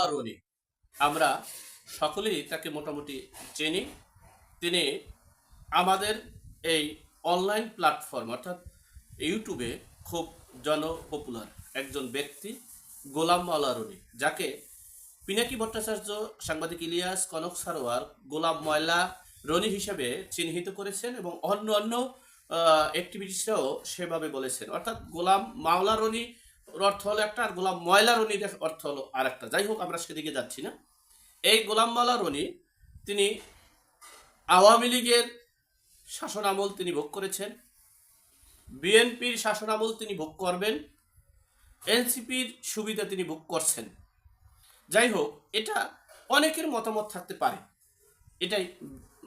মাওলা রনি আমরা সকলেই তাকে মোটামুটি চিনি। তিনি আমাদের এই অনলাইন প্ল্যাটফর্ম, অর্থাৎ ইউটিউবে খুব জনপপুলার একজন ব্যক্তি, গোলাম মাওলা রনি, যাকে পিনাকি ভট্টাচার্য, সাংবাদিক ইলিয়াস কনক সারোয়ার, গোলাম ময়লা রনি হিসেবে চিহ্নিত করেছেন এবং অন্য অন্য অ্যাক্টিভিটিসেও সেভাবে বলেছেন। অর্থাৎ গোলাম মাওলা রনি অর্থ হলো একটা, আর গোলাম ময়লা রনির অর্থ হলো আর একটা যাই হোক, আমরা সেদিকে যাচ্ছি না। এই গোলাম মাওলা রনি, তিনি আওয়ামী লীগের শাসনামল তিনি ভোগ করেছেন, বিএনপির শাসনামল তিনি ভোগ করবেন, এনসিপির সুবিধা তিনি ভোগ করছেন। যাই হোক, এটা অনেকের মতামত থাকতে পারে। এটাই,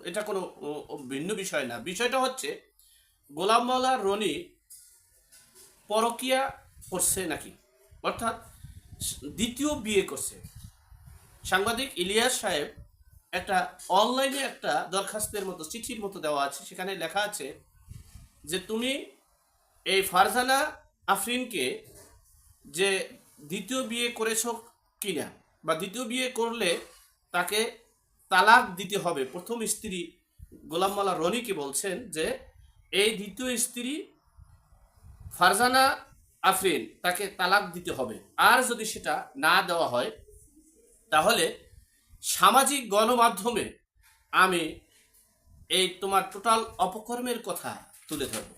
এটা কোনো ভিন্ন বিষয় না। বিষয়টা হচ্ছে, গোলাম মাওলা রনি পরকিয়া করছে নাকি? অর্থাৎ দ্বিতীয় বিয়ে করছে। সাংবাদিক ইলিয়াস সাহেব একটা অনলাইনে একটা দরখাস্তের মতো, চিঠির মতো দেওয়া আছে। সেখানে লেখা আছে যে তুমি এই ফারজানা আফরিনকে যে দ্বিতীয় বিয়ে করেছ কিনা বা দ্বিতীয় বিয়ে করলে তাকে তালাক দিতে হবে। প্রথম স্ত্রী গোলাম মালা রনিকে বলছেন যে, এই দ্বিতীয় স্ত্রী ফারজানা আফরিন তাকে তালাক দিতে হবে। আর যদি সেটা না দেওয়া হয় তাহলে সামাজিক গণমাধ্যমে আমি এই তোমার টোটাল অপকর্মের কথা তুলে ধরব।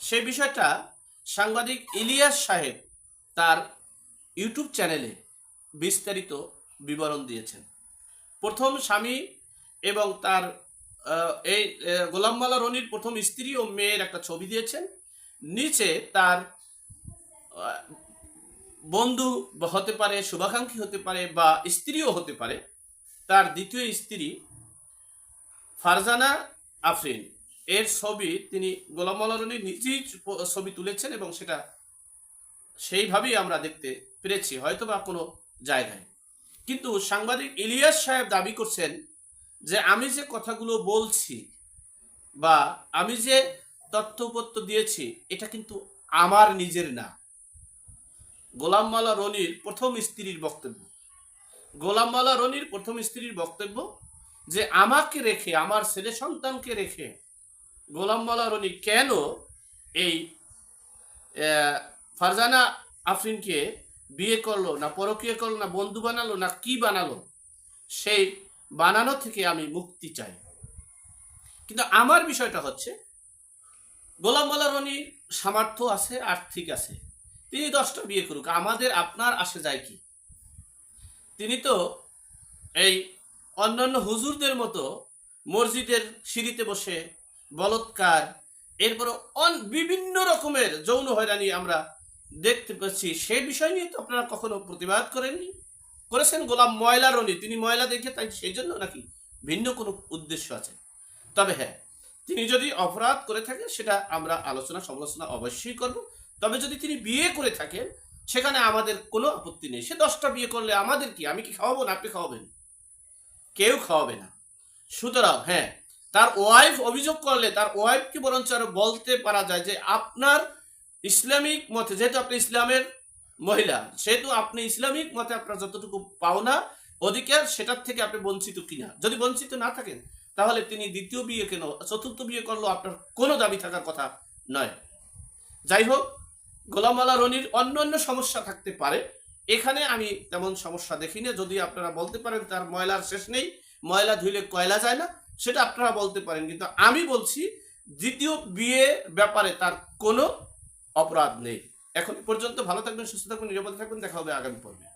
সে বিষয়টা সাংবাদিক ইলিয়াস সাহেব তার ইউটিউব চ্যানেলে বিস্তারিত বিবরণ দিয়েছেন। প্রথম স্বামী এবং তার এই আহ, গোলাম মালা রনির প্রথম স্ত্রী ও মেয়ের একটা ছবি দিয়েছেন। নিচে তার বন্ধু হতে পারে, শুভাকাঙ্ক্ষী হতে পারে বা স্ত্রীও হতে পারে, তার দ্বিতীয় স্ত্রী ফারজানা আফরিন। এর ছবি তিনি গোলাম মাওলা নিজেই ছবি তুলেছেন এবং সেটা সেইভাবেই আমরা দেখতে পেরেছি হয়তো বা কোনো জায়গায়। কিন্তু সাংবাদিক ইলিয়াস সাহেব দাবি করছেন যে আমি যে কথাগুলো বলছি বা আমি যে তথ্যপত্র দিয়েছি, এটা কিন্তু আমার নিজের না। গোলাম মালা রনির প্রথম স্ত্রীর বক্তব্য। গোলাম মালা রনির প্রথম স্ত্রীর বক্তব্য যে, আমাকে রেখে, আমার ছেলে সন্তানকে রেখে গোলাম মালা রনি কেন এই ফারজানা আফরিনকে বিয়ে করল, না পরকীয় করল, না বন্ধু বানালো, না কি বানালো? সেই বানানো থেকে আমি মুক্তি চাই। কিন্তু আমার বিষয়টা হচ্ছে গোলাম মালা রনি সামর্থ্য আছে, আর্থিক আছে। তিনি দশটা বিয়ে করুক, আমাদের, আপনার, আসে যায় কি? তিনি তো এই অন্যান্য হুজুরদের মতো মসজিদের সিঁড়িতে বসে, বলৎকার এরপর অন, বিভিন্ন রকমের যৌন হয়রানি আমরা দেখতে পাচ্ছি। সেই বিষয় নিয়ে তো আপনারা কখনো প্রতিবাদ করেননি? করেছেন গোলাম ময়লা রনি। তিনি ময়লা দেখে তাই সেই জন্য নাকি ভিন্ন কোনো উদ্দেশ্য আছে? তবে হ্যাঁ তিনি যদি অপরাধ করে থাকেন, সেটা আমরা আলোচনা সমালোচনা অবশ্যই করব। তবে যদি তিনি বিয়ে করে থাকেন, সেখানে আমাদের কোনো আপত্তি নেই। সে দশটা বিয়ে করলে আমাদের কি? আমি কি খাওয়াবো না আপনি খাওয়াবেন? কেউ খাওয়াবে না। সুতরাং হ্যাঁ তার ওয়াইফ অভিযোগ করলে, তার ওয়াইফকে বরঞ্চ আরও বলতে পারা যায় যে আপনার ইসলামিক মতে, যেহেতু আপনি ইসলামের মহিলা, সেহেতু আপনি ইসলামিক মতে আপনার যতটুকু পাওনা অধিকার, সেটার থেকে আপনি বঞ্চিত কিনা? যদি বঞ্চিত না থাকেন, তাহলে তিনি দ্বিতীয় বিয়ে কেন? চতুর্থ বিয়ে করলেও আপনার কোনো দাবি থাকার কথা নয়। যাই হোক গোলাম আলা রনির অন্য অন্য সমস্যা থাকতে পারে। এখানে আমি তেমন সমস্যা দেখি না যদি আপনারা বলতে পারেন তার ময়লার শেষ নেই, ময়লা ধুইলে কয়লা যায় না, সেটা আপনারা বলতে পারেন। কিন্তু আমি বলছি, দ্বিতীয় বিয়ে ব্যাপারে তার কোনো অপরাধ নেই। এখন পর্যন্ত ভালো থাকবেন, সুস্থ থাকবেন, নিরাপদে থাকবেন। দেখা হবে আগামী পর্বে।